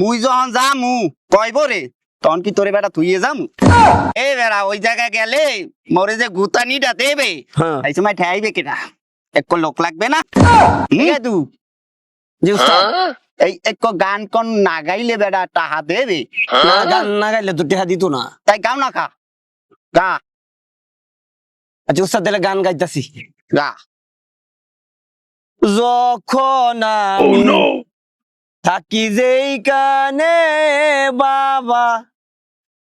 মুই যখন যামু কইব রে তখন কি তোরে বেটা তুইয়ে যামু? এ বেড়া ওই জায়গায় গেলে মরে যে গুতানিটা দেবে হ্যাঁ। এই সময় ঠেয়াইবে কেটা এক লোক লাগবে না? জি এই এক গান কোন না গাইলে বেটা টাহা দেবে। না গান না গাইলে তো টেহা দিত না। তাই গাও না খা। গা। আচ্ছা উস্তাদ তাহলে গান গাইতাছি। গা। যখন আমি থাকি যেই কানে বাবা।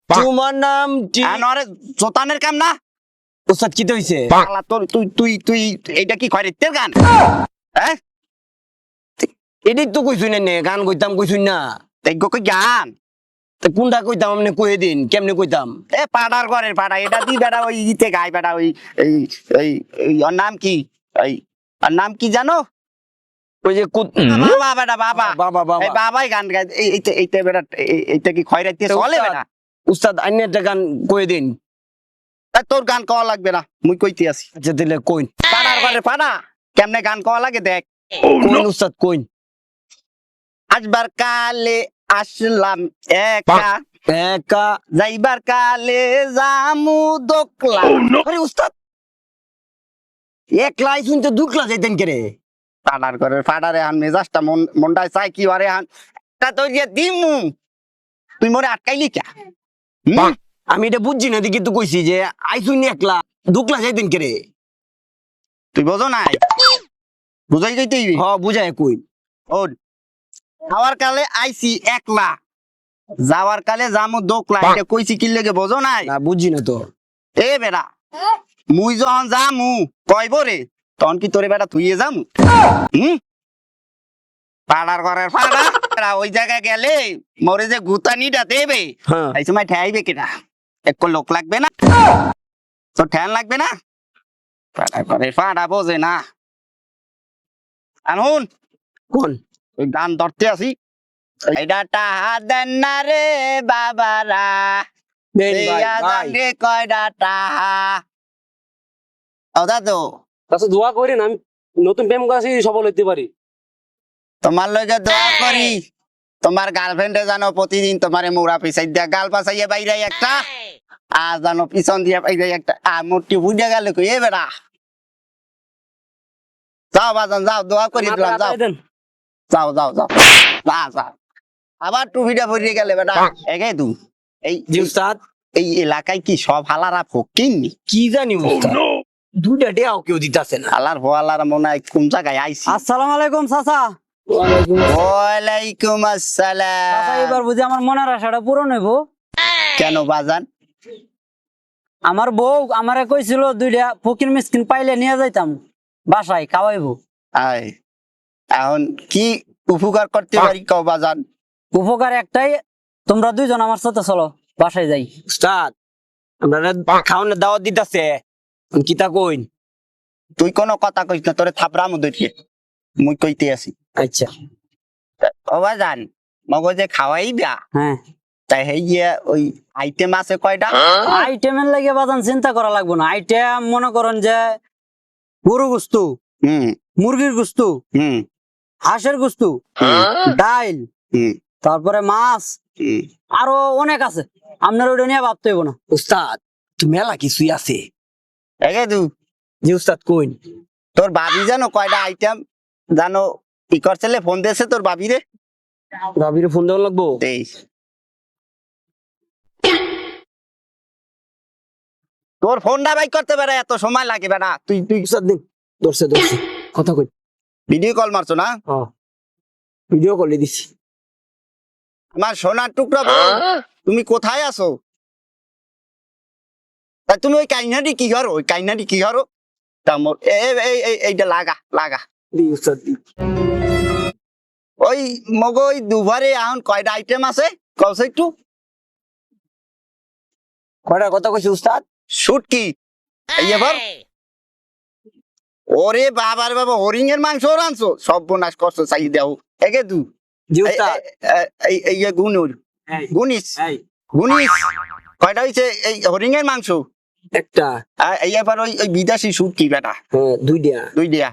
তোমার নামটি আনরে জোতানের কাম না? উস্তাদ কি হইছে? পাগলা তোর তুই তুই তুই এইটা কি খয়রের গান? হ্যাঁ? এটাই তো কইছুই না নে গান কইতাম কইছুই না। তাই গো কই গান? তা কোনটা কইতাম আপনি কয়ে দিন কেমনে কইতাম? এ পাড়ার ঘরের পাড়া এটা দি বেটা ওই ইতে গায় বেটা ওই এই এই ওর নাম কি? এই ওর নাম কি জানো? ওই যে বাবা বেটা বাবা। বাবা বাবা এই বাবাই গান গায়। এইটা এইটা বেটা এইটা কি খয়রাইতে চলে বেটা। উস্তাদ আইন একটা গান কয়ে দিন। তোর গান কওয়া লাগবে না মুই কইতে আছি আচ্ছা তাহলে কইন। পাড়ার ঘরে পাড়া কেমনে গান কওয়া লাগে দেখ। কইন উস্তাদ কইন। আসবার কালে আসলাম একা। একা। যাইবার কালে জামু দোকলা। আরে উস্তাদ! একলাই শুনতে দুকলা যাইতেন কে রে পাড়ার ঘরের পাড়ারে হান মেজাজটা মন মনটায় চাই কি আরে হান তা তো যে দিমু। তুই মরে আটকাইলি কে? আমি এটা বুঝছি না দেখি তো কইছি যে আইসুন একলা দুকলা যাইতেন কে রে? তুই বোঝো নাই? বুঝাই গই তুই হ বুঝায় কইন ওর খাওয়ার কালে আইছি একলা। যাওয়ার কালে জামু দোকলা এটা কইছি কি লেগে বোঝো নাই? না বুঝছি না তো। এ বেড়া মুই যখন যামু কইব রে তখন কি তোরে বেটা তুইয়ে যামু? হুম? পাড়ার ঘরের পাড়া ওই জায়গায় গেলে মরে যে গুতানিটা দেবে। হ্যাঁ। এই সময় ঠেয়াইবে কেটা এক লোক লাগবে না? তো ঠ্যান লাগবে না? পাড়ার ঘরের পাড়া বোঝে না। কোন? ওই গান ধরতে আসি। এটা টাহা দেন না রে বাবারা। কয়টা টাহা। ও দাদু আচ্ছা দোয়া করি না আমি নতুন প্রেম গাছি সফল হইতে পারি। তোমার লগে দোয়া করি। তোমার গার্লফ্রেন্ডে জানো প্রতিদিন তোমারে মুড়া পিছাই দিয়া গাল পাছাইয়া বাইরে একটা আর জানো পিছন দিয়া বাইরে একটা আর মূর্তি বুঝে গেল কই এ বেড়া। যাও বাজান যাও দোয়া করি দিলাম যাও। যাও যাও যাও। যা যা। আবার টুপিটা পরিয়ে গেলে বেটা এগে তু এই উস্তাদ। এই এলাকায় কি সব হালারা ফকিননি? কি জানি উস্তাদ। দুইটা ডেয়াও কেউ দিতাছে না। হালার ভোয়ালার মনে হয় কোন জায়গায় আইছি? আসসালামু আলাইকুম চাচা। ওয়ালাইকুম চাচা এবার বুঝি আমার মনের আশাটা পূরণ হইব? কেন বাজান? আমার বউ আমারে কইছিল দুইটা ফকির মিসকিন পাইলে নিয়ে যাইতাম বাসায় খাওয়াইবো। আয় এখন কি উপকার করতে পারি কও বাজান? উপকার একটাই তোমরা দুইজন আমার সাথে চলো বাসায় যাই। উস্তাদ আমরা খাওয়ানোর দাওয়াত দিতাছে? কিতা কইন তুই কোনো কথা কইস না তোরে থাপড়ামু ধরিয়ে মুই কইতে আছি আচ্ছা ও বাজান মগজে খাওয়াইবা হ্যাঁ তাই হেই গিয়া ওই আইটেম আছে কয়টা আইটেমের লাগে বাজান চিন্তা করা লাগবো না আইটেম মনে করেন যে গরু গুস্তু হুম মুরগির গুস্তু হুম হাঁসের গুস্তু ডাইল হুম তারপরে মাছ আরও অনেক আছে আপনার ওইটা নিয়ে ভাবতে হইব না উস্তাদ মেলা কিছুই আছে এগে জি উস্তাদ কইন। তোর ভাবি জানো কয়টা আইটেম জানো ই করছিলে ফোন দিয়েছে তোর ফোন দেওয়া লাগবো? তোর ফোনটা বাই করতে পারে এত সময় লাগে না। তুই তুই উস্তাদ দিন ধরছে ধরছে। কথা কই। ভিডিও কল মারছো না? ভিডিও কলে দিছি। আমার সোনার টুকরা তুমি কোথায় আছো? তা তুমি ওই কাইনাটি কি করো ওই কাইনাটি কি করো তা মোর এইটা লাগা লাগা দি উস্তাদ দি ওই মগ ওই দুবারে এখন কয়টা আইটেম আছে কলসে একটু কয়টা কথা কইছি উস্তাদ শুট কি এই এবার ওরে বাবার বাবা হরিং এর মাংস রানছো সব বোনাস করছ চাই দেও একে দু জি এই- উস্তাদ এই- এই এই এই গুনুর গুনিস গুনিস কয়টা হইছে? এই হরিং এর মাংস? একটা। আর এই এবার ওই ওই বিদেশি শুট কি বেটা? হ্যাঁ দুইটা। দুই দিয়া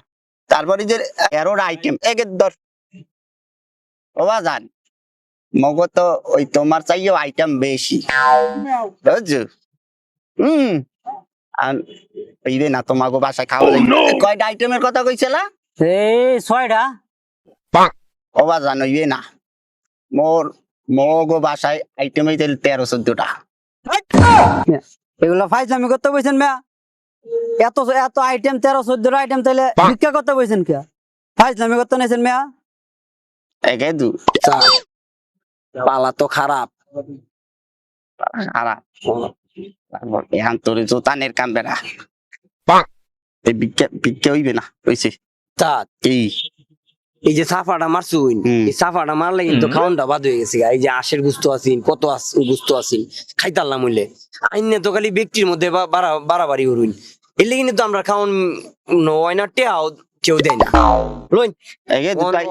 তারপরে যে এরোর আইটেম একে দর ওবা যান মগো তো ওই তোমার চাইও আইটেম বেশি। বুঝছ? হুম। আর হইবে না তোমাকে বাসায় খাওয়া যাইবে কয়টা আইটেমের কথা কইছিলা? এই ছয়টা। অবা জান হইবে না। মোর মগো বাসায় আইটেম হইতে তেরো চোদ্দটা। এগুলো ফাইজলামি করতে বলছেন মেয়া? এত এত আইটেম তেরো আইটেম তাহলে ভিক্ষা করতে বলছেন কে ফাইজলামি করতে নিয়েছেন মেয়া? একে দু। পালা তো খারাপ। খারাপ। এখন তোর জোতানের কাম বেড়া। হইবে না স্যার এই এই যে সাফাটা মারছুন। এই সাফাটা মারলে কিন্তু খাওয়ানটা বাদ হয়ে গেছে এই যে আশের গুস্ত আছিন কত গুস্ত আছিন খাইতাল্লাম হইলে। আইনে তো খালি ব্যক্তির মধ্যে বাড়া- বাড়াবাড়ি হরুন এর লেগে কিন্তু আমরা খাওয়ান নয় না টেয়াও কেউ দেয় না। লইন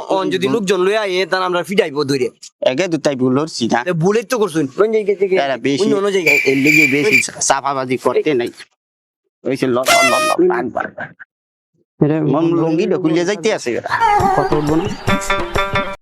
অন- যদি লোকজন লই আয়ে তাহলে আমরা ধরে একে দুটাই ভুল হচ্ছি না। বুলেট তো করছুন। লইন যাই গেছে বেশি অন্য অন্য জায়গায়। এর লিগে বেশি সাফাবাজি করতে নাই। মন লঙ্গি ঢুকুলিয়ে যাইতে আছে কত উঠবো না?